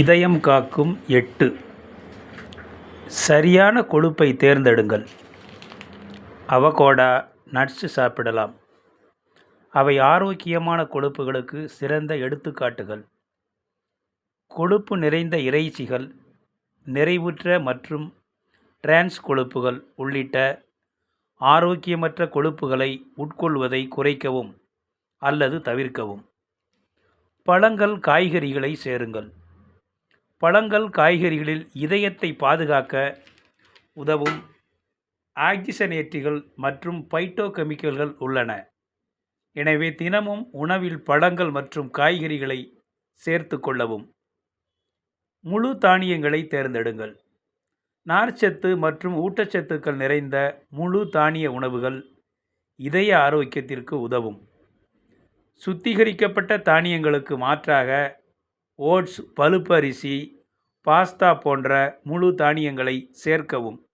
இதயம் காக்கும் எட்டு. சரியான கொழுப்பை தேர்ந்தெடுங்கள். அவகோடா நட்ஸ் சாப்பிடலாம். அவை ஆரோக்கியமான கொழுப்புகளுக்கு சிறந்த எடுத்துக்காட்டுகள். கொழுப்பு நிறைந்த இறைச்சிகள் நிறைவுற்ற மற்றும் டிரான்ஸ் கொழுப்புகள் உள்ளிட்ட ஆரோக்கியமற்ற கொழுப்புகளை உட்கொள்வதை குறைக்கவும் அல்லது தவிர்க்கவும். பழங்கள் காய்கறிகளை சேருங்கள். பழங்கள் காய்கறிகளில் இதயத்தை பாதுகாக்க உதவும் ஆக்சிஜனேற்றிகள் மற்றும் பைட்டோகெமிக்கல்கள் உள்ளன. எனவே தினமும் உணவில் பழங்கள் மற்றும் காய்கறிகளை சேர்த்து கொள்ளவும். முழு தானியங்களை தேர்ந்தெடுங்கள். நார்ச்சத்து மற்றும் ஊட்டச்சத்துக்கள் நிறைந்த முழு தானிய உணவுகள் இதய ஆரோக்கியத்திற்கு உதவும். சுத்திகரிக்கப்பட்ட தானியங்களுக்கு மாற்றாக ஓட்ஸ் பழுப்பு அரிசி பாஸ்தா போன்ற முழு தானியங்களை சேர்க்கவும்.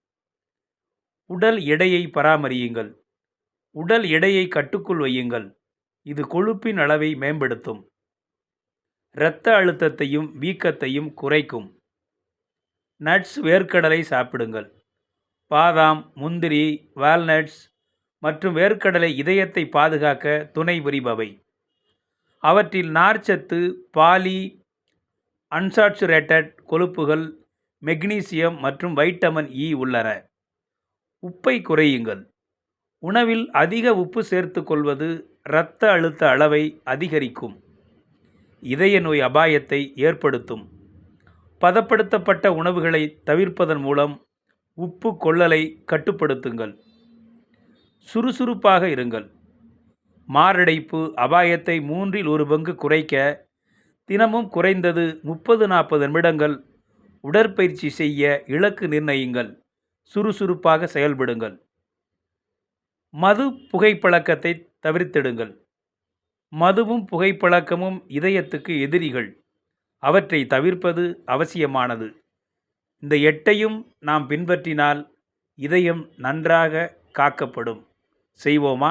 உடல் எடையை பராமரியுங்கள். உடல் எடையை கட்டுக்குள் வையுங்கள். இது கொழுப்பின் அளவை மேம்படுத்தும். இரத்த அழுத்தத்தையும் வீக்கத்தையும் குறைக்கும். நட்ஸ் வேர்க்கடலை சாப்பிடுங்கள். பாதாம் முந்திரி வால்நட்ஸ் மற்றும் வேர்க்கடலை இதயத்தை பாதுகாக்க துணை புரிபவை. அவற்றில் நார்ச்சத்து பாலி அன்சாச்சுரேட்டட் கொழுப்புகள் மெக்னீசியம் மற்றும் வைட்டமின் இ e உள்ளன. உப்பை குறையுங்கள். உணவில் அதிக உப்பு சேர்த்து கொள்வது இரத்த அழுத்த அளவை அதிகரிக்கும். இதய நோய் அபாயத்தை ஏற்படுத்தும். பதப்படுத்தப்பட்ட உணவுகளை தவிர்ப்பதன் மூலம் உப்பு கொள்ளலை கட்டுப்படுத்துங்கள். சுறுசுறுப்பாக இருங்கள். மாரடைப்பு அபாயத்தை மூன்றில் ஒரு பங்கு குறைக்க தினமும் குறைந்தது முப்பது நாற்பது நிமிடங்கள். உடற்பயிற்சி செய்ய இலக்கு நிர்ணயிங்கள். சுறுசுறுப்பாக செயல்படுங்கள். மது புகைப்பழக்கத்தை தவிர்த்திடுங்கள். மதுவும் புகைப்பழக்கமும் இதயத்துக்கு எதிரிகள். அவற்றை தவிர்ப்பது அவசியமானது. இந்த எட்டையும் நாம் பின்பற்றினால் இதயம் நன்றாக காக்கப்படும். செய்வோமா?